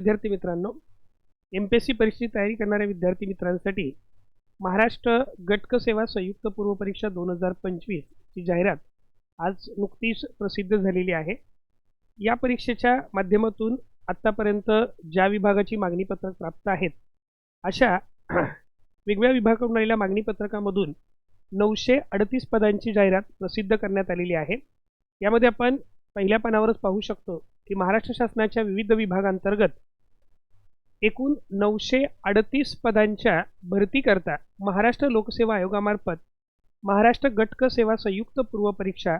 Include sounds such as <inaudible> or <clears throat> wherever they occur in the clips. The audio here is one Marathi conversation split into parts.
विद्यार्थी मित्रांनो एम पी एस सी परीक्षेची तयारी करणाऱ्या विद्यार्थी मित्रांसाठी महाराष्ट्र गटक सेवा संयुक्त पूर्व परीक्षा दोन हजार पंचवीसची जाहिरात आज नुकतीच प्रसिद्ध झालेली आहे. या परीक्षेच्या माध्यमातून आत्तापर्यंत ज्या विभागाची मागणीपत्रक प्राप्त आहेत अशा <clears throat> वेगवेगळ्या विभागाकडून आलेल्या मागणीपत्रकामधून नऊशे अडतीस पदांची जाहिरात प्रसिद्ध करण्यात आलेली आहे. यामध्ये आपण पहिल्या पानावरच पाहू शकतो की महाराष्ट्र शासनाच्या विविध विभागांतर्गत एकूण नऊशे अडतीस पदांच्या भरतीकरता महाराष्ट्र लोकसेवा आयोगामार्फत महाराष्ट्र गटक सेवा संयुक्त पूर्व परीक्षा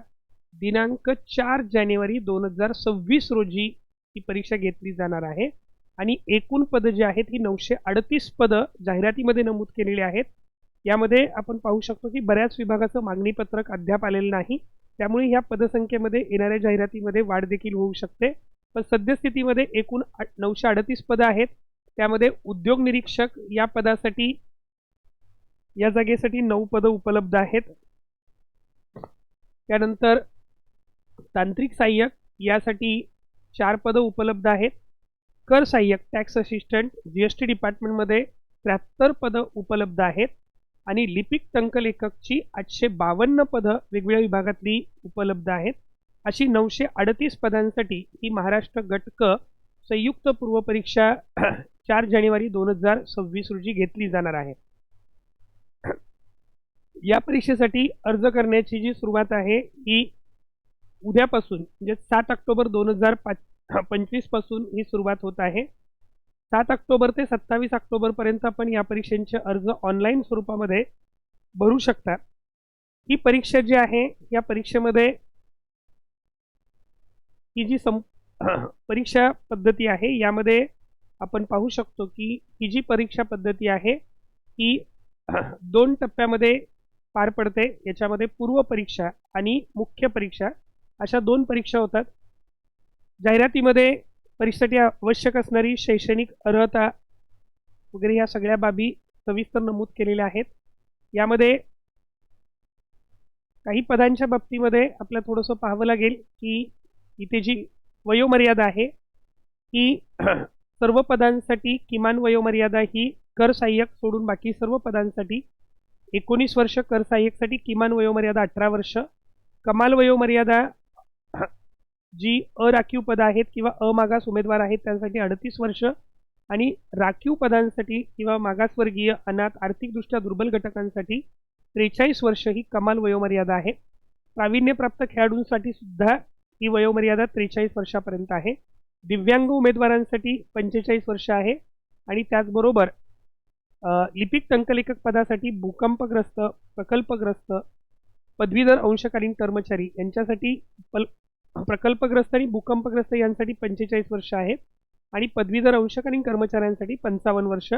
दिनांक चार जानेवारी दोन हजार सव्वीस रोजी ही परीक्षा घेतली जाणार आहे. आणि एकूण पदं जी आहेत ही नऊशे अडतीस पदं जाहिरातीमध्ये नमूद केलेली आहेत. यामध्ये आपण पाहू शकतो की बऱ्याच विभागाचं मागणीपत्रक अद्याप आलेलं नाही. त्यामुळे ह्या पदसंख्येमध्ये येणाऱ्या जाहिरातीमध्ये वाढ देखील होऊ शकते. पण सद्यस्थितीमध्ये एकूण नऊशे अडतीस पदं आहेत. त्यामध्ये उद्योग निरीक्षक या पदासाठी या जागेसाठी नऊ पदं उपलब्ध आहेत. त्यानंतर तांत्रिक सहाय्यक यासाठी चार पदं उपलब्ध आहेत. कर सहाय्यक tax assistant G S T डिपार्टमेंटमध्ये त्र्याहत्तर पदं उपलब्ध आहेत. आणि लिपिक टंकलेखकची आठशे बावन्न पदं वेगवेगळ्या विभागातली उपलब्ध आहेत. अशी नऊशे अडतीस पदांसाठी ही महाराष्ट्र गटक संयुक्त पूर्वपरीक्षा चार जानेवारी दोन हजार सव्वीस रोजी घेतली जाणार आहे. या परीक्षेसाठी अर्ज करण्याची जी सुरुवात आहे ही उद्यापासून म्हणजे सात ऑक्टोबर दोन हजार पाच पंचवीसपासून ही सुरुवात होत आहे. सात ऑक्टोबर ते सत्तावीस ऑक्टोबरपर्यंत आपण या परीक्षांचे अर्ज ऑनलाईन स्वरूपामध्ये भरू शकता. ही परीक्षा जी आहे या परीक्षेमध्ये ही जी सं परीक्षा पद्धती आहे यामध्ये आपण पाहू शकतो की ही जी परीक्षा पद्धती आहे ही <clears throat> दोन टप्प्यामध्ये पार पडते. याच्यामध्ये पूर्व परीक्षा आणि मुख्य परीक्षा. अशा दोन परीक्षा होतात. जाहिरातीमध्ये परीक्षेसाठी आवश्यक असणारी शैक्षणिक अर्हता वगैरे ह्या सगळ्या बाबी सविस्तर नमूद केलेल्या आहेत. यामध्ये काही पदांच्या बाबतीमध्ये आपल्याला थोडंसं पाहावं लागेल की इथे जी वयोमर्यादा आहे ही <clears throat> सर्व पदांसाठी किमान वयोमर्यादा ही कर सहाय्यक सोडून बाकी सर्व पदांसाठी एकोणीस वर्ष कर सहाय्यकसाठी किमान वयोमर्यादा अठरा वर्ष. कमाल वयोमर्यादा जी अराखीव पदं आहेत किंवा अमागास उमेदवार आहेत त्यांसाठी अडतीस वर्ष आणि राखीव पदांसाठी किंवा मागासवर्गीय अनाथ आर्थिकदृष्ट्या दुर्बल घटकांसाठी त्रेचाळीस वर्ष ही कमाल वयोमर्यादा आहे. प्रावीण्यप्राप्त खेळाडूंसाठी सुद्धा ही वयोमर्यादा त्रेचाळीस वर्षापर्यंत आहे. दिव्यांग उमेदवारांसाठी पंचेचाळीस वर्ष आहे. आणि त्याचबरोबर लिपिक टंकलेखक पदासाठी भूकंपग्रस्त प्रकल्पग्रस्त पदवीधर अंशकालीन कर्मचारी यांच्यासाठी पल प्रकल्पग्रस्त आणि भूकंपग्रस्त यांसाठी पंचेचाळीस वर्ष आहे. आणि पदवीधर अंशकालीन कर्मचाऱ्यांसाठी पंचावन्न वर्ष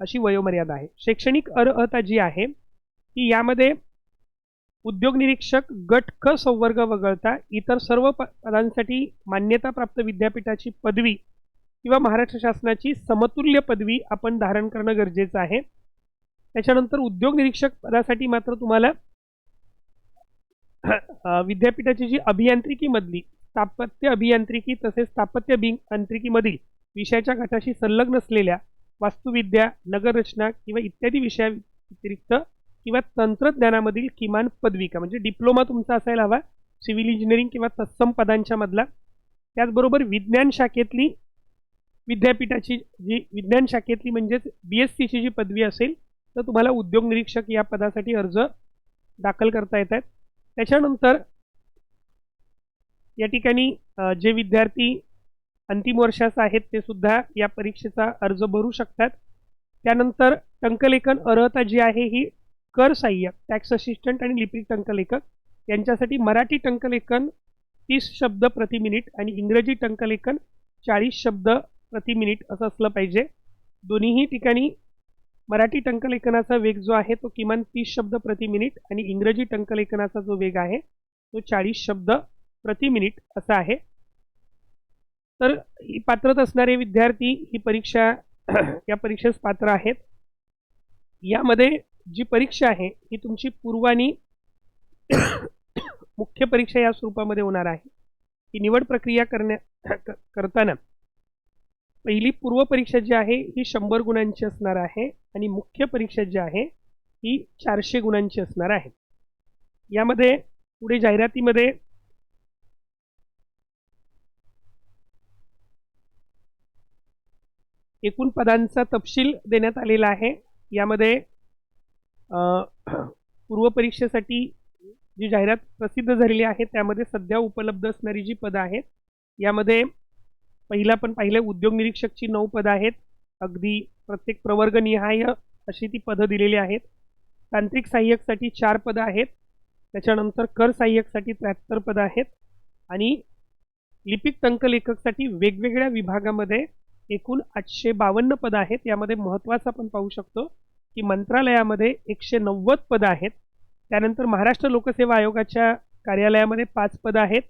अशी वयोमर्यादा आहे. शैक्षणिक अर्हता जी आहे ती यामध्ये उद्योग निरीक्षक गट क संवर्ग वगळता इतर सर्व प पदांसाठी मान्यताप्राप्त विद्यापीठाची पदवी किंवा महाराष्ट्र शासनाची समतुल्य पदवी आपण धारण करणं गरजेचं आहे. त्याच्यानंतर उद्योग निरीक्षक पदासाठी मात्र तुम्हाला विद्यापीठाची जी अभियांत्रिकीमधली स्थापत्य अभियांत्रिकी तसेच स्थापत्य अभियांत्रिकीमधील विषयाच्या गटाशी संलग्न असलेल्या वास्तुविद्या नगररचना किंवा इत्यादी विषया व्यतिरिक्त किंवा तंत्रज्ञानामधील किमान पदविका म्हणजे डिप्लोमा तुमचा असायला हवा सिव्हिल इंजिनिअरिंग किंवा तत्सम पदांच्या मधला. त्याचबरोबर विज्ञान शाखेतली विद्यापीठाची जी विज्ञान शाखेतली म्हणजेच बी एस सीची जी पदवी असेल तर तुम्हाला उद्योग निरीक्षक या पदासाठी अर्ज दाखल करता येत आहेत. त्याच्यानंतर या ठिकाणी जे विद्यार्थी अंतिम वर्षाचा आहेत ते सुद्धा या परीक्षेचा अर्ज भरू शकतात. त्यानंतर टंकलेखन अर्हता जी आहे ही कर सहाय्यक टॅक्स असिस्टंट आणि लिपिक टंकलेखक. यांच्यासाठी मराठी टंकलेखन तीस शब्द प्रति मिनिट आणि इंग्रजी टंकलेखन चाळीस शब्द प्रति मिनिट असं असलं पाहिजे. दोन्हीही ठिकाणी मराठी टंकलेखनाचा वेग जो आहे तो किमान तीस शब्द प्रति मिनिट आणि इंग्रजी टंकलेखनाचा जो वेग आहे तो चाळीस शब्द प्रति मिनिट असा आहे. तर ही पात्रत असणारे विद्यार्थी ही परीक्षा या परीक्षेस पात्र आहेत. यामध्ये जी परीक्षा आहे ही तुमची पूर्वानी <coughs> मुख्य परीक्षा या स्वरूपामध्ये होणार आहे. ही निवड प्रक्रिया करण्या <coughs> करताना पहिली पूर्व परीक्षा जी आहे ही शंभर गुणांची असणार आहे आणि मुख्य परीक्षा जी आहे ही चारशे गुणांची असणार आहे. यामध्ये पुढे जाहिरातीमध्ये एकूण पदांचा तपशील देण्यात आलेला आहे. यामध्ये पूर्वपरीक्षेसाठी पूर्व परीक्षेसाठी जी जाहिरात प्रसिद्ध झालेली आहे त्यामध्ये सध्या उपलब्ध असणारी जी पदं आहेत यामध्ये पहिला पण पाहिलं उद्योग निरीक्षकची नऊ पदं आहेत. अगदी प्रत्येक प्रवर्गनिहाय अशी ती पदं दिलेली आहेत. तांत्रिक सहाय्यकसाठी चार पदं आहेत. त्याच्यानंतर कर सहाय्यकसाठी त्र्याहत्तर पदं आहेत. आणि लिपिक टंकलेखकसाठी वेगवेगळ्या विभागामध्ये एकूण आठशे बावन्न पदं आहेत. यामध्ये महत्त्वाचं आपण पाहू शकतो. की मंत्रालयामध्ये एकशे नव्वद पदं आहेत. त्यानंतर महाराष्ट्र लोकसेवा आयोगाच्या कार्यालयामध्ये पाच पदं आहेत.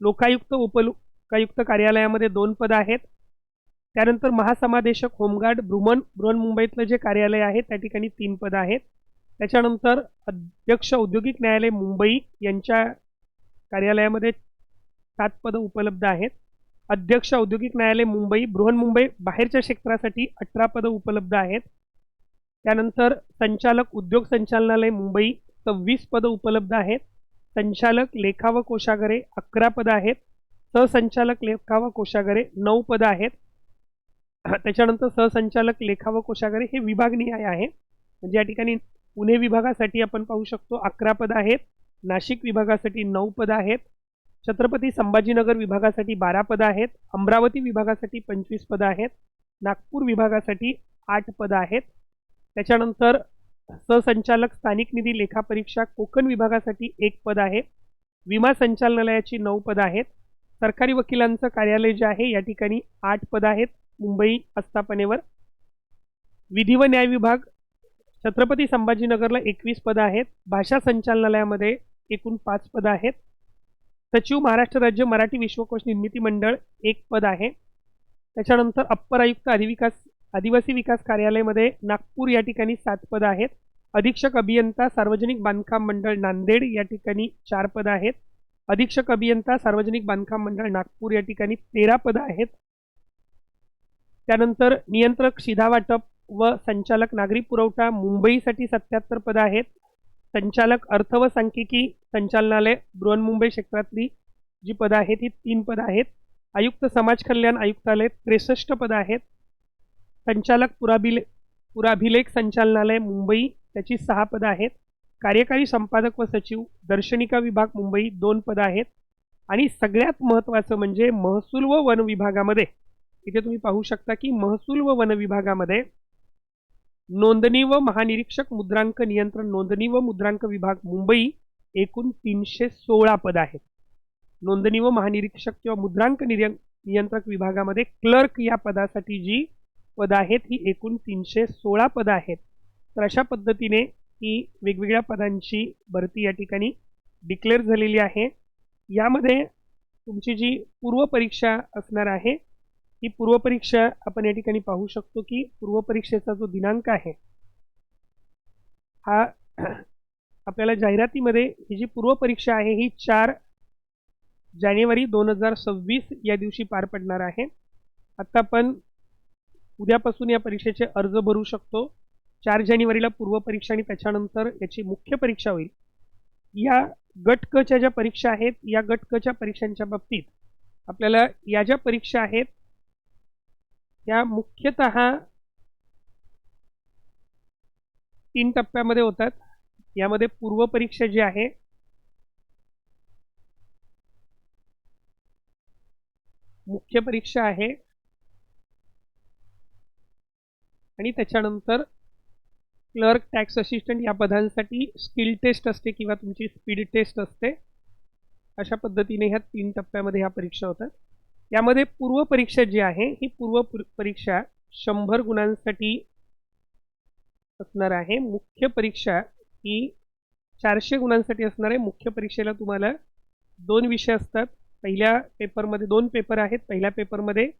लोकायुक्त उपलोकायुक्त कार्यालयामध्ये दोन पदं आहेत. त्यानंतर महासमादेशक होमगार्ड बृहन बृहन्मुंबईतलं जे कार्यालय आहे त्या ठिकाणी तीन पदं आहेत. त्याच्यानंतर अध्यक्ष औद्योगिक न्यायालय मुंबई यांच्या कार्यालयामध्ये सात पदं उपलब्ध आहेत. अध्यक्ष औद्योगिक न्यायालय मुंबई बृहन्मुंबई बाहेरच्या क्षेत्रासाठी अठरा पदं उपलब्ध आहेत. त्यानंतर संचालक उद्योग संचालनालय मुंबई सव्वीस पदं उपलब्ध आहेत. संचालक लेखा व कोशागरे अकरा पदं आहेत. सहसंचालक लेखा व कोशागरे नऊ पदं आहेत. त्याच्यानंतर सहसंचालक लेखा व कोशागरे हे विभागनिहाय आहे. म्हणजे या ठिकाणी पुणे विभागासाठी आपण पाहू शकतो अकरा पदं आहेत. नाशिक विभागासाठी नऊ पदं आहेत. छत्रपती संभाजीनगर विभागासाठी बारा पदं आहेत. अमरावती विभागासाठी पंचवीस पदं आहेत. नागपूर विभागासाठी आठ पदं आहेत. त्याच्यानंतर सहसंचालक स्थानिक निधी लेखापरीक्षा कोकण विभागासाठी एक पद आहे. विमा संचालनालयाची नऊ पदं आहेत. सरकारी वकिलांचं कार्यालय जे आहे या ठिकाणी आठ पदं आहेत मुंबई आस्थापनेवर. विधी व न्याय विभाग छत्रपती संभाजीनगरला एकवीस पदं आहेत. भाषा संचालनालयामध्ये एकूण पाच पदं आहेत. सचिव महाराष्ट्र राज्य मराठी विश्वकोश निर्मिती मंडळ एक पद आहे. त्याच्यानंतर अप्पर आयुक्त अधिविकास आदिवासी विकास कार्यालयामध्ये नागपूर या ठिकाणी सात पदं आहेत. अधीक्षक अभियंता सार्वजनिक बांधकाम मंडळ नांदेड या ठिकाणी चार पदं आहेत. अधीक्षक अभियंता सार्वजनिक बांधकाम मंडळ नागपूर या ठिकाणी तेरा पदं आहेत. त्यानंतर नियंत्रक शिधा वाटप व संचालक नागरी पुरवठा मुंबईसाठी सत्याहत्तर पदं आहेत. संचालक अर्थ व सांख्यिकी संचालनालय बृहन्मुंबई क्षेत्रातली जी पदं आहेत ही तीन पदं आहेत. आयुक्त समाज कल्याण आयुक्तालय त्रेसष्ट पदं आहेत. संचालक पुराभिले पुराभिलेख संचालनालय मुंबई. त्याची सहा पदं आहेत. कार्यकारी संपादक व सचिव दर्शनिका विभाग मुंबई. दोन पदं आहेत. आणि सगळ्यात महत्त्वाचं म्हणजे महसूल व वन विभागामध्ये. इथे तुम्ही पाहू शकता की महसूल व वन विभागामध्ये नोंदणी व महानिरीक्षक मुद्रांक नियंत्रण नोंदणी व मुद्रांक विभाग मुंबई एकूण तीनशे सोळा पद आहेत. नोंदणी व महानिरीक्षक किंवा मुद्रांक निर नियंत्रक विभागामध्ये क्लर्क या पदासाठी जी पदं आहेत ही एकूण तीनशे सोळा पदं आहेत. तर अशा पद्धतीने ही वेगवेगळ्या पदांची भरती या ठिकाणी डिक्लेअर झालेली आहे. यामध्ये तुमची जी पूर्वपरीक्षा असणार आहे ही पूर्वपरीक्षा आपण या ठिकाणी पाहू शकतो की पूर्वपरीक्षेचा जो दिनांक आहे हा <clears throat> आपल्याला जाहिरातीमध्ये ही जी पूर्वपरीक्षा आहे ही चार जानेवारी दोन हजार सव्वीस या दिवशी पार पडणार आहे. आत्ता आपण उद्यापासून या परीक्षेचे अर्ज भरू शकतो. चार जानेवारीला पूर्वपरीक्षा आणि त्याच्यानंतर याची मुख्य परीक्षा होईल. या गट कच्या ज्या परीक्षा आहेत या गट कच्या परीक्षांच्या बाबतीत आपल्याला या ज्या परीक्षा आहेत या मुख्यतः तीन टप्प्यामध्ये होतात. यामध्ये पूर्वपरीक्षा जी आहे मुख्य परीक्षा आहे आणि त्याच्यानंतर क्लर्क टॅक्स असिस्टंट या पदांसाठी स्किल टेस्ट असते किंवा तुमची स्पीड टेस्ट असते. अशा पद्धतीने ह्या तीन टप्प्यामध्ये ह्या परीक्षा होतात. यामध्ये पूर्व परीक्षा जी आहे ही पूर्व परीक्षा शंभर गुणांसाठी असणार आहे. मुख्य परीक्षा ही चारशे गुणांसाठी असणार आहे. मुख्य परीक्षेला तुम्हाला दोन विषय असतात. पहिल्या पेपरमध्ये दोन पेपर आहेत. पहिल्या पेपरमध्ये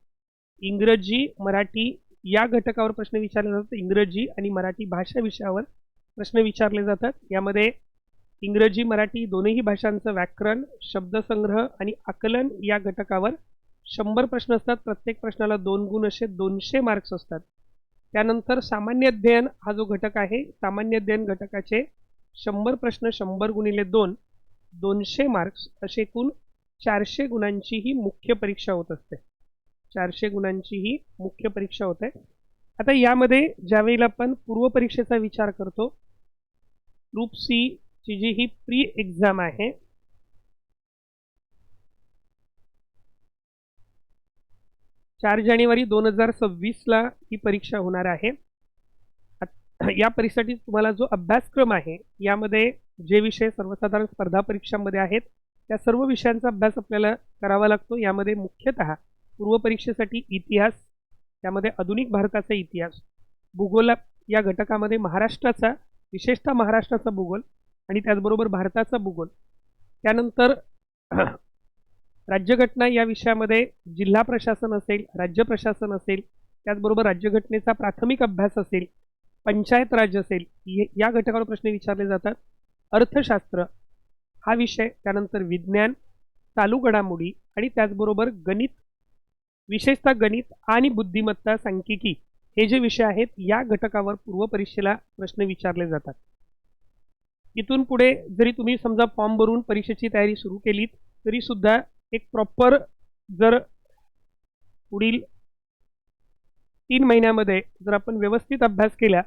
इंग्रजी मराठी या घटकावर प्रश्न विचारले जातात. इंग्रजी आणि मराठी भाषा विषयावर प्रश्न विचारले जातात. यामध्ये इंग्रजी मराठी दोन्ही भाषांचं व्याकरण शब्दसंग्रह आणि आकलन या घटकावर शंभर प्रश्न असतात. प्रत्येक प्रश्नाला दोन गुण असे दोनशे मार्क्स असतात. त्यानंतर सामान्य अध्ययन हा जो घटक आहे सामान्य अध्ययन घटकाचे शंभर प्रश्न शंभर गुणिले दोन दोनशे मार्क्स असे एकूण चारशे गुणांची ही मुख्य परीक्षा होत असते. चारशे गुणांची ही मुख्य परीक्षा होते आता यामध्ये ज्यावेळेला आपण पूर्वपरीक्षेचा विचार करतो ग्रुप सी ची जी ही प्री एक्झाम आहे चार जानेवारी दोन हजार सव्वीसला ही परीक्षा होणार आहे. या परीक्षेसाठी तुम्हाला जो अभ्यासक्रम आहे यामध्ये जे विषय सर्वसाधारण स्पर्धा परीक्षांमध्ये आहेत त्या सर्व विषयांचा अभ्यास आपल्याला करावा लागतो. यामध्ये मुख्यतः पूर्वपरीक्षेसाठी इतिहास त्यामध्ये आधुनिक भारताचा इतिहास भूगोल या घटकामध्ये महाराष्ट्राचा विशेषतः महाराष्ट्राचा भूगोल आणि त्याचबरोबर भारताचा भूगोल. त्यानंतर <clears throat> राज्यघटना या विषयामध्ये जिल्हा प्रशासन असेल राज्य प्रशासन असेल त्याचबरोबर राज्यघटनेचा प्राथमिक अभ्यास असेल पंचायत राज असेल या घटकावर प्रश्न विचारले जातात. अर्थशास्त्र हा विषय त्यानंतर विज्ञान चालू घडामोडी आणि त्याचबरोबर गणित विशेषतः गणित आणि बुद्धिमत्ता सांख्यिकी हे जे विषय आहेत या घटकावर पूर्व परीक्षेला प्रश्न विचारले जातात. इथून पुढे जरी तुम्ही समजा फॉर्म भरून परीक्षेची तयारी सुरू केलीत तरी सुद्धा एक प्रॉपर जर पुढील तीन महिन्यामध्ये जर आपण व्यवस्थित अभ्यास केला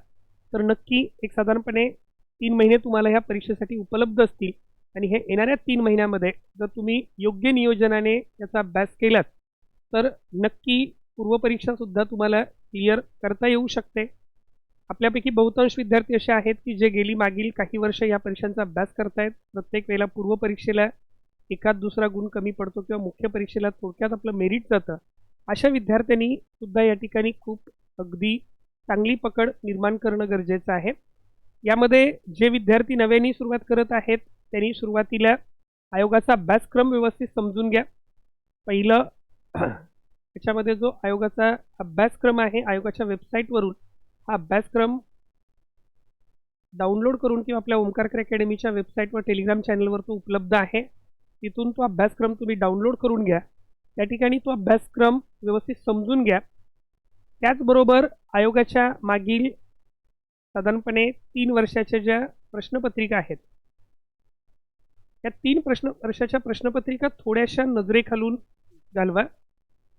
तर नक्की एक साधारणपणे तीन महिने तुम्हाला ह्या परीक्षेसाठी उपलब्ध असतील. आणि हे येणाऱ्या तीन महिन्यामध्ये जर तुम्ही योग्य नियोजनाने याचा अभ्यास केलात तर नक्की पूर्वपरीक्षासुद्धा तुम्हाला क्लिअर करता येऊ शकते. आपल्यापैकी बहुतांश विद्यार्थी असे आहेत की जे गेली मागील काही वर्ष या परीक्षांचा अभ्यास करतायत. प्रत्येक वेळेला पूर्वपरीक्षेला एकाच दुसरा गुण कमी पडतो किंवा मुख्य परीक्षेला थोडक्यात आपलं मेरिट जातं. अशा विद्यार्थ्यांनी सुद्धा या ठिकाणी खूप अगदी चांगली पकड निर्माण करणं गरजेचं आहे. यामध्ये जे विद्यार्थी नव्याने सुरुवात करत आहेत त्यांनी सुरुवातीला आयोगाचा अभ्यासक्रम व्यवस्थित समजून घ्या. पहिलं त्याच्यामध्ये जो आयोगाचा अभ्यासक्रम आहे आयोगाच्या वेबसाईटवरून हा अभ्यासक्रम डाउनलोड करून किंवा आपल्या ओमकारकर अकॅडमीच्या वेबसाईटवर टेलिग्राम चॅनलवर तो उपलब्ध आहे. तिथून तो अभ्यासक्रम तुम्ही डाउनलोड करून घ्या. त्या ठिकाणी तो अभ्यासक्रम व्यवस्थित समजून घ्या. त्याचबरोबर आयोगाच्या मागील साधारणपणे तीन वर्षाच्या ज्या प्रश्नपत्रिका आहेत त्या तीन प्रश्न वर्षाच्या प्रश्नपत्रिका थोड्याशा नजरेखालून घालवा.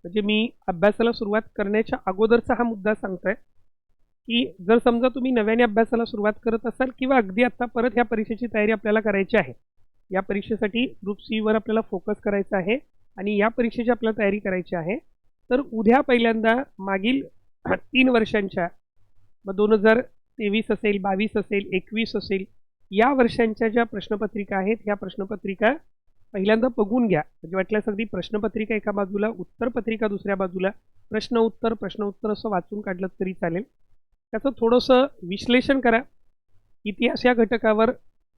म्हणजे मी अभ्यासाला सुरुवात करण्याच्या अगोदरचा हा मुद्दा सांगतोय की जर समजा तुम्ही नव्याने अभ्यासाला सुरुवात करत असाल किंवा अगदी आत्ता परत ह्या परीक्षेची तयारी आपल्याला करायची आहे या परीक्षेसाठी ग्रुप सीवर आपल्याला फोकस करायचा आहे आणि या परीक्षेची आपल्याला तयारी करायची आहे तर उद्या पहिल्यांदा मागील <clears throat> तीन वर्षांच्या मग दोन हजार तेवीस असेल बावीस असेल एकवीस असेल या वर्षांच्या ज्या प्रश्नपत्रिका आहेत ह्या प्रश्नपत्रिका पहिल्यांदा बघून घ्या. म्हणजे वाटल्यास अगदी प्रश्नपत्रिका एका बाजूला उत्तरपत्रिका दुसऱ्या बाजूला प्रश्न उत्तर प्रश्न उत्तर असं वाचून काढलं तरी चालेल. त्याचं थोडंसं विश्लेषण करा. इतिहास या घटकावर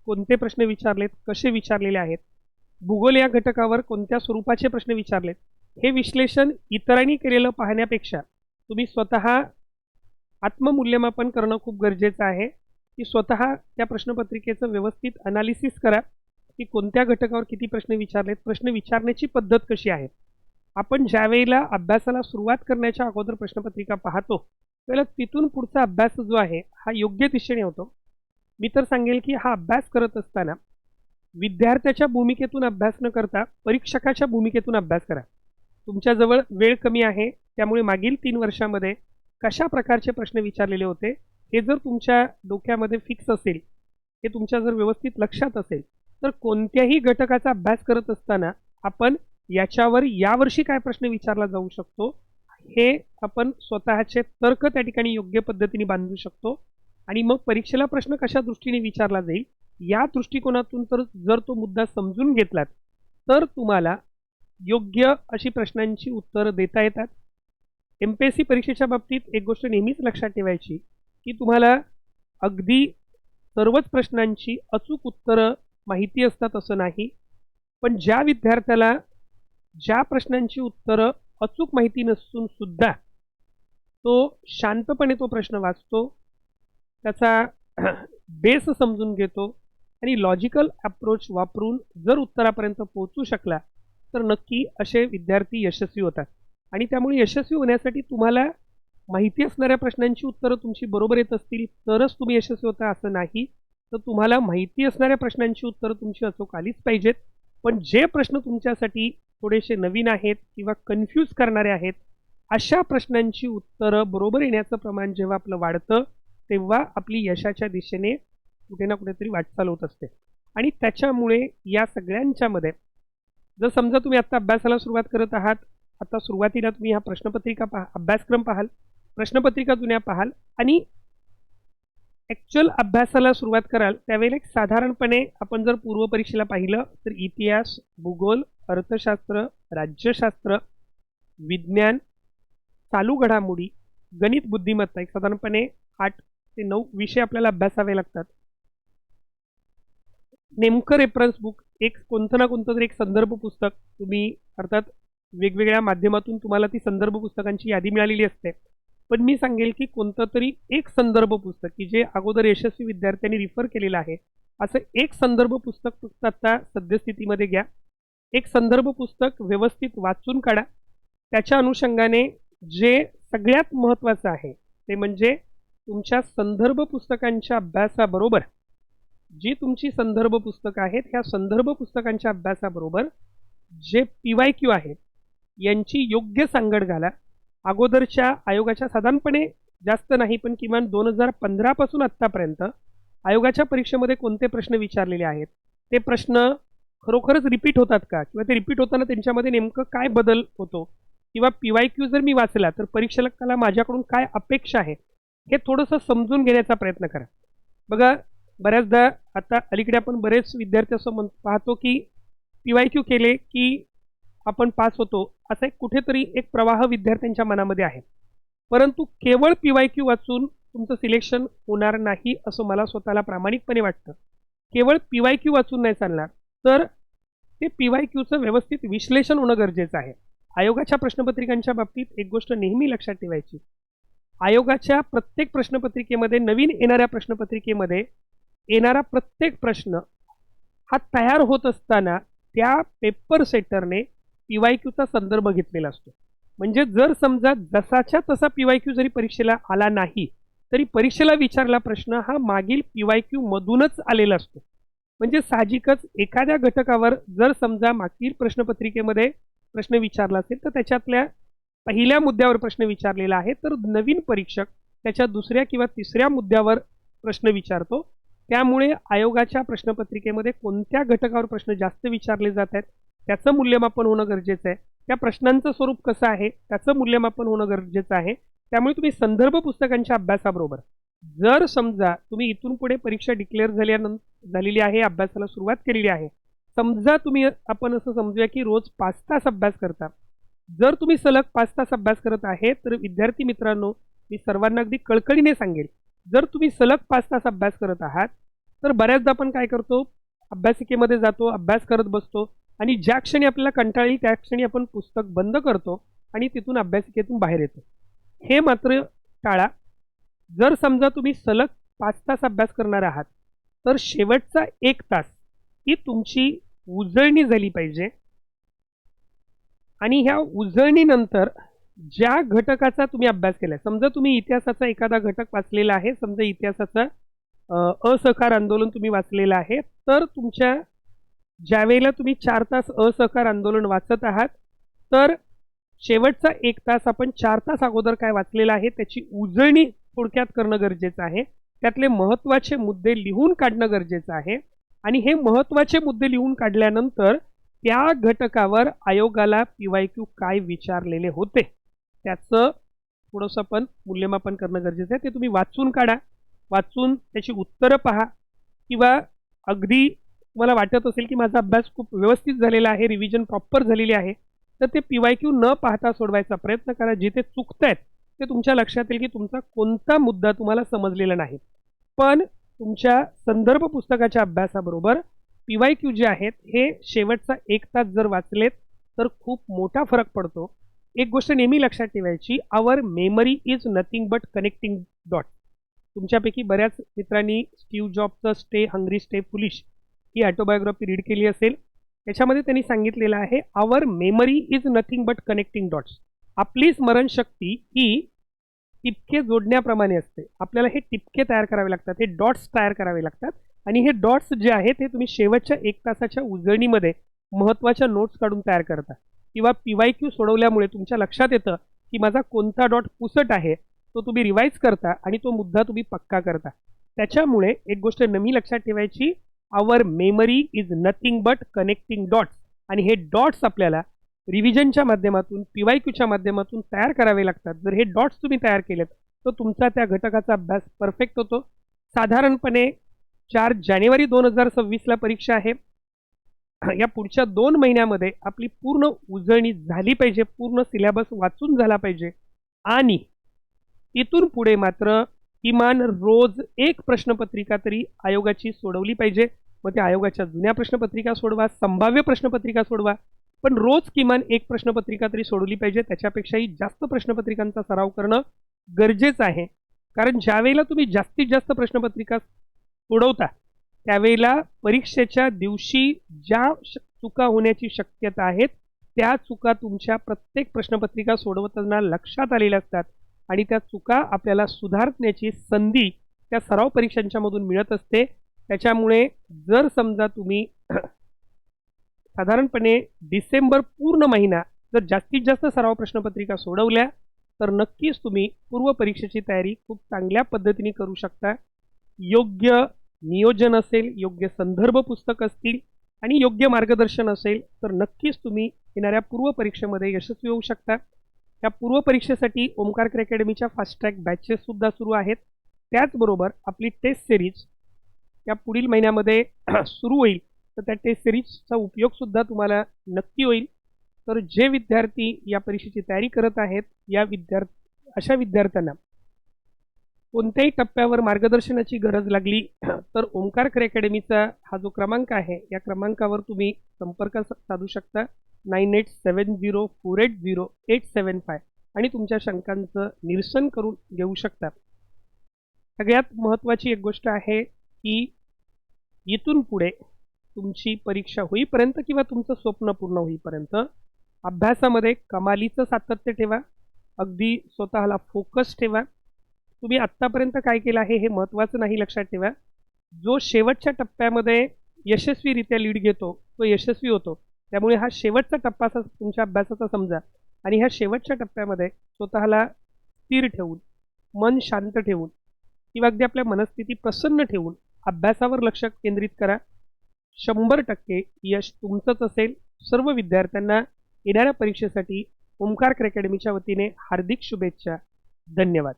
कोणते प्रश्न विचारलेत कसे विचारलेले आहेत भूगोल या घटकावर कोणत्या स्वरूपाचे प्रश्न विचारलेत हे विश्लेषण इतरांनी केलेलं पाहण्यापेक्षा तुम्ही स्वतः आत्ममूल्यमापन करणं खूप गरजेचं आहे. की स्वतः त्या प्रश्नपत्रिकेचं व्यवस्थित अनालिसिस करा. की कोणत्या घटकावर किती प्रश्न विचारलेत? प्रश्न विचारण्याची पद्धत कशी आहे? आपण ज्या वेळेला अभ्यासाला सुरुवात करण्याच्या अगोदर प्रश्नपत्रिका पाहतो त्यावेळेला तिथून पुढचा अभ्यास जो आहे हा योग्य दिशेने होतो. मी तर सांगेल की हा अभ्यास करत असताना विद्यार्थ्याच्या भूमिकेतून अभ्यास न करता परीक्षकाच्या भूमिकेतून अभ्यास करा. तुमच्याजवळ वेळ कमी आहे त्यामुळे मागील तीन वर्षामध्ये कशा प्रकारचे प्रश्न विचारलेले होते हे जर तुमच्या डोक्यामध्ये फिक्स असेल हे तुमच्या जर व्यवस्थित लक्षात असेल तर कोणत्याही घटकाचा अभ्यास करत असताना आपण याच्यावर यावर्षी काय प्रश्न विचारला जाऊ शकतो हे आपण स्वतःचे तर्क त्या ठिकाणी योग्य पद्धतीने बांधू शकतो. आणि मग परीक्षेला प्रश्न कशा दृष्टीने विचारला जाईल या दृष्टिकोनातून तर जर तो मुद्दा समजून घेतलात तर तुम्हाला योग्य अशी प्रश्नांची उत्तरं देता येतात. एम पी एस सी परीक्षेच्या बाबतीत एक गोष्ट नेहमीच लक्षात ठेवायची की तुम्हाला अगदी सर्वच प्रश्नांची अचूक उत्तरं माहिती असतात असं नाही. पण ज्या विद्यार्थ्याला ज्या प्रश्नांची उत्तरं अचूक माहिती नसून सुद्धा तो शांतपणे तो प्रश्न वाचतो त्याचा बेस समजून घेतो आणि लॉजिकल अप्रोच वापरून जर उत्तरापर्यंत पोहोचू शकला तर नक्की असे विद्यार्थी यशस्वी होतात. आणि त्यामुळे यशस्वी होण्यासाठी तुम्हाला माहिती असणाऱ्या प्रश्नांची उत्तरं तुमची बरोबर येत असतील तरच तुम्ही यशस्वी होता असं नाही. तर तुम्हाला माहिती असणाऱ्या प्रश्नांची उत्तरं तुमची अचूक आलीच पाहिजेत. पण जे प्रश्न तुमच्यासाठी थोडेसे नवीन आहेत किंवा कन्फ्यूज करणारे आहेत अशा प्रश्नांची उत्तरं बरोबर येण्याचं प्रमाण जेव्हा आपलं वाढतं तेव्हा आपली यशाच्या दिशेने कुठे ना कुठेतरी वाटचाल होत असते. आणि त्याच्यामुळे या सगळ्यांच्यामध्ये जर समजा तुम्ही आत्ता अभ्यासाला सुरुवात करत आहात आता सुरुवातीला तुम्ही हा प्रश्नपत्रिका पहा अभ्यासक्रम पाहाल प्रश्नपत्रिका जुन्या पाहाल आणि ॲक्च्युअल अभ्यासाला सुरुवात कराल त्यावेळेला एक साधारणपणे आपण जर पूर्वपरीक्षेला पाहिलं तर इतिहास भूगोल अर्थशास्त्र राज्यशास्त्र विज्ञान चालू घडामोडी गणित बुद्धिमत्ता एक साधारणपणे आठ ते नऊ विषय आपल्याला अभ्यासावे लागतात. नेमकं रेफरन्स बुक एक कोणतं ना कोणतं तरी एक संदर्भ पुस्तक तुम्ही अर्थात वेगवेगळ्या माध्यमातून तुम्हाला ती संदर्भ पुस्तकांची यादी मिळालेली असते. पण मी सांगेल की कोणतं तरी एक संदर्भ पुस्तक की जे अगोदर यशस्वी विद्यार्थ्यांनी रिफर केलेलं आहे असं एक संदर्भ पुस्तक फक्त आता सद्यस्थितीमध्ये घ्या. एक संदर्भ पुस्तक व्यवस्थित वाचून काढा. त्याच्या अनुषंगाने जे सगळ्यात महत्त्वाचं आहे ते म्हणजे तुमच्या संदर्भ पुस्तकांच्या अभ्यासाबरोबर जी तुमची संदर्भ पुस्तकं आहेत ह्या संदर्भ पुस्तकांच्या अभ्यासाबरोबर जे पी वाय क्यू आहेत यांची योग्य सांगड घाला. अगोदरच्या आयोगाच्या साधारणपणे जास्त नाही पण किमान दोन हजार पंधरापासून आत्तापर्यंत आयोगाच्या परीक्षेमध्ये कोणते प्रश्न विचारलेले आहेत? ते प्रश्न खरोखरच रिपीट होतात का? किंवा ते रिपीट होताना त्यांच्यामध्ये नेमकं काय बदल होतो? किंवा पी वाय क्यू जर मी वाचला तर परीक्षकाला माझ्याकडून काय अपेक्षा आहे? हे थोडंसं समजून घेण्याचा प्रयत्न करा. बघा बऱ्याचदा आता अलीकडे आपण बरेच विद्यार्थी असं म्हण पाहतो की पी वाय क्यू केले की आपण पास होतो असा एक कुठेतरी एक प्रवाह विद्यार्थ्यांच्या मनामध्ये आहे. परंतु केवळ पी वाय क्यू वाचून तुमचं सिलेक्शन होणार नाही असं मला स्वतःला प्रामाणिकपणे वाटतं. केवळ पी वाय क्यू वाचून नाही चालणार तर ते पी वाय क्यूचं व्यवस्थित विश्लेषण होणं गरजेचं आहे. आयोगाच्या प्रश्नपत्रिकांच्या बाबतीत एक गोष्ट नेहमी लक्षात ठेवायची. आयोगाच्या प्रत्येक प्रश्नपत्रिकेमध्ये नवीन येणाऱ्या प्रश्नपत्रिकेमध्ये येणारा प्रत्येक प्रश्न हा तयार होत असताना त्या पेपर सेटरने पी वाय क्यूचा संदर्भ घेतलेला असतो. म्हणजे जर समजा जसाच्या तसा पी वाय क्यू जरी परीक्षेला आला नाही तरी परीक्षेला विचारला प्रश्न हा मागील पी वाय क्यू मधूनच आलेला असतो. म्हणजे साहजिकच एखाद्या घटकावर जर समजा मागील प्रश्नपत्रिकेमध्ये प्रश्न विचारला असेल तर त्याच्यातल्या पहिल्या मुद्द्यावर प्रश्न विचारलेला आहे तर नवीन परीक्षक त्याच्या दुसऱ्या किंवा तिसऱ्या मुद्द्यावर प्रश्न विचारतो. त्यामुळे आयोगाच्या प्रश्नपत्रिकेमध्ये कोणत्या घटकावर प्रश्न जास्त विचारले जात आहेत त्याचं मूल्यमापन होणं गरजेचं आहे. त्या प्रश्नांचं स्वरूप कसं आहे त्याचं मूल्यमापन होणं गरजेचं आहे. त्यामुळे तुम्ही संदर्भ पुस्तकांच्या अभ्यासाबरोबर जर समजा तुम्ही इथून पुढे परीक्षा डिक्लेअर झाल्यानंतर झालेली आहे अभ्यासाला सुरुवात केलेली आहे समजा तुम्ही आपण असं समजूया की रोज पाच तास अभ्यास करता. जर तुम्ही सलग पाच तास अभ्यास करत आहे तर विद्यार्थी मित्रांनो मी सर्वांना अगदी कळकळीने सांगेल. जर तुम्ही सलग पाच तास अभ्यास करत आहात तर बऱ्याचदा आपण काय करतो? अभ्यासिकेमध्ये जातो अभ्यास करत बसतो. आणि ज्या क्षणी आपल्याला कंटाळ येईल त्या क्षणी आपण पुस्तक बंद करतो आणि तिथून अभ्यासिकेतून बाहेर येतो. हे मात्र टाळा. जर समजा तुम्ही सलग पाच तास अभ्यास करणार आहात तर शेवटचा एक तास ही तुमची उजळणी झाली पाहिजे. आणि ह्या उजळणीनंतर ज्या घटकाचा तुम्ही अभ्यास केलाय समजा तुम्ही इतिहासाचा एखादा घटक वाचलेला आहे समजा इतिहासाचा असहकार आंदोलन तुम्ही वाचलेलं आहे तर तुमच्या ज्यावेळेला तुम्ही चार तास असहकार आंदोलन वाचत आहात तर शेवटचा एक तास आपण चार तास अगोदर काय वाचलेला आहे त्याची उजळणी थोडक्यात करणं गरजेचं आहे. त्यातले महत्त्वाचे मुद्दे लिहून काढणं गरजेचं आहे. आणि हे महत्त्वाचे मुद्दे लिहून काढल्यानंतर त्या घटकावर आयोगाला पी वाय क्यू काय विचारलेले होते त्याचं थोडंसं पण मूल्यमापन करणं गरजेचं आहे. ते तुम्ही वाचून काढा. वाचून त्याची उत्तरं पहा. किंवा अगदी तुम्हाला वाटत असेल की माझा अभ्यास खूप व्यवस्थित झालेला आहे रिव्हिजन प्रॉपर झालेली आहे तर ते पी वाय क्यू न पाहता सोडवायचा प्रयत्न करा. जिथे चुकतायत ते तुमच्या लक्षात येईल की तुमचा कोणता मुद्दा तुम्हाला समजलेला नाही. पण तुमच्या संदर्भ पुस्तकाच्या अभ्यासाबरोबर पी वाय क्यू जे आहेत हे शेवटचा एक तास जर वाचलेत तर खूप मोठा फरक पडतो. एक गोष्ट नेहमी लक्षात ठेवायची our memory is nothing but connecting dot तुमच्यापैकी बऱ्याच मित्रांनी स्टीव जॉबचं स्टे हंग्री स्टे फुलिश ही ऑटोबायोग्राफी रीड केली असेल. त्याच्यामध्ये त्यांनी सांगितलेलं आहे our memory is nothing but connecting dots आपली स्मरणशक्ती ही टिपके जोडण्याप्रमाणे असते. आपल्याला हे टिपके तयार करावे लागतात हे डॉट्स तयार करावे लागतात. आणि हे डॉट्स जे आहेत हे तुम्ही शेवटच्या एक तासाच्या उजळणीमध्ये महत्त्वाच्या नोट्स काढून तयार करता. किंवा पी वाय क्यू सोडवल्यामुळे तुमच्या लक्षात येतं की माझा कोणता डॉट पुसट आहे तो तुम्ही रिवाईज करता आणि तो मुद्दा तुम्ही पक्का करता. त्याच्यामुळे एक गोष्ट नेहमी लक्षात ठेवायची our memory is nothing but connecting dots आणि हे डॉट्स आपल्याला रिव्हिजनच्या माध्यमातून पी वाय क्यूच्या माध्यमातून तयार करावे लागतात. जर हे डॉट्स तुम्ही तयार केलेत तर तुमचा त्या घटकाचा अभ्यास परफेक्ट होतो. साधारणपणे चार जानेवारी दोन हजार सव्वीसला परीक्षा आहे. या पुढच्या दोन महिन्यामध्ये आपली पूर्ण उजळणी झाली पाहिजे पूर्ण सिलेबस वाचून झाला पाहिजे. आणि इथून पुढे मात्र किमान रोज एक प्रश्नपत्रिका तरी आयोगाची सोडवली पाहिजे. मग त्या आयोगाच्या जुन्या प्रश्नपत्रिका सोडवा संभाव्य प्रश्नपत्रिका सोडवा. पण रोज किमान एक प्रश्नपत्रिका तरी सोडवली पाहिजे. त्याच्यापेक्षाही जास्त प्रश्नपत्रिकांचा सराव करणं गरजेचं आहे. कारण ज्यावेळेला तुम्ही जास्तीत जास्त प्रश्नपत्रिका सोडवता त्यावेळेला परीक्षेच्या दिवशी ज्या श- चुका होण्याची शक्यता आहेत त्या चुका तुमच्या प्रत्येक प्रश्नपत्रिका सोडवताना लक्षात आलेल्या असतात. आणि त्या चुका आपल्याला सुधारण्याची संधी त्या सराव परीक्षांच्यामधून मिळत असते. त्याच्यामुळे जर समजा तुम्ही साधारणपणे डिसेंबर पूर्ण महिना जर जास्तीत जास्त सराव प्रश्नपत्रिका सोडवल्या तर नक्कीच तुम्ही पूर्व परीक्षेची तयारी खूप चांगल्या पद्धतीने करू शकता. योग्य नियोजन असेल योग्य संदर्भ पुस्तक असतील आणि योग्य मार्गदर्शन असेल तर नक्कीच तुम्ही येणाऱ्या पूर्व परीक्षेमध्ये यशस्वी होऊ शकता. या पूर्व परीक्षेसाठी ओमकार अकॅडमीच्या फास्ट ट्रॅक बॅचेससुद्धा सुरू आहेत. त्याचबरोबर आपली टेस्ट सिरीज या पुढील महिन्यामध्ये <clears throat> सुरू होईल. तर त्या टेस्ट सिरीजचा उपयोग सुद्धा तुम्हाला नक्की होईल. तर जे विद्यार्थी या परीक्षेची तयारी करत आहेत या विद्यार्थी अशा विद्यार्थ्यांना कोणत्याही टप्प्यावर मार्गदर्शनाची गरज लागली <clears throat> तर ओंकार खरे अकॅडमीचा हा जो क्रमांक आहे या क्रमांकावर तुम्ही संपर्क साधू शकता. Nine eight seven zero four eight zero eight seven five आणि तुमच्या शंकांचं निरसन करून घेऊ शकता. सगळ्यात महत्त्वाची एक गोष्ट आहे की इथून पुढे तुमची परीक्षा होईपर्यंत किंवा तुमचं स्वप्न पूर्ण होईपर्यंत अभ्यासामध्ये कमालीचं सातत्य ठेवा अगदी स्वतःला फोकस ठेवा. तुम्ही आत्तापर्यंत काय केलं आहे हे महत्त्वाचं नाही लक्षात ठेवा. जो शेवटच्या टप्प्यामध्ये यशस्वीरित्या लीड घेतो तो यशस्वी होतो. त्यामुळे हा शेवटचा टप्पा असा तुमच्या अभ्यासाचा समजा आणि ह्या शेवटच्या टप्प्यामध्ये स्वतःला स्थिर ठेवून मन शांत ठेवून किंवा अगदी आपल्या मनस्थिती प्रसन्न ठेवून अभ्यासावर लक्ष केंद्रित करा. शंभर टक्के यश तुमचंच असेल. सर्व विद्यार्थ्यांना येणाऱ्या परीक्षेसाठी ओमकार अकॅडमीच्या वतीने हार्दिक शुभेच्छा. धन्यवाद.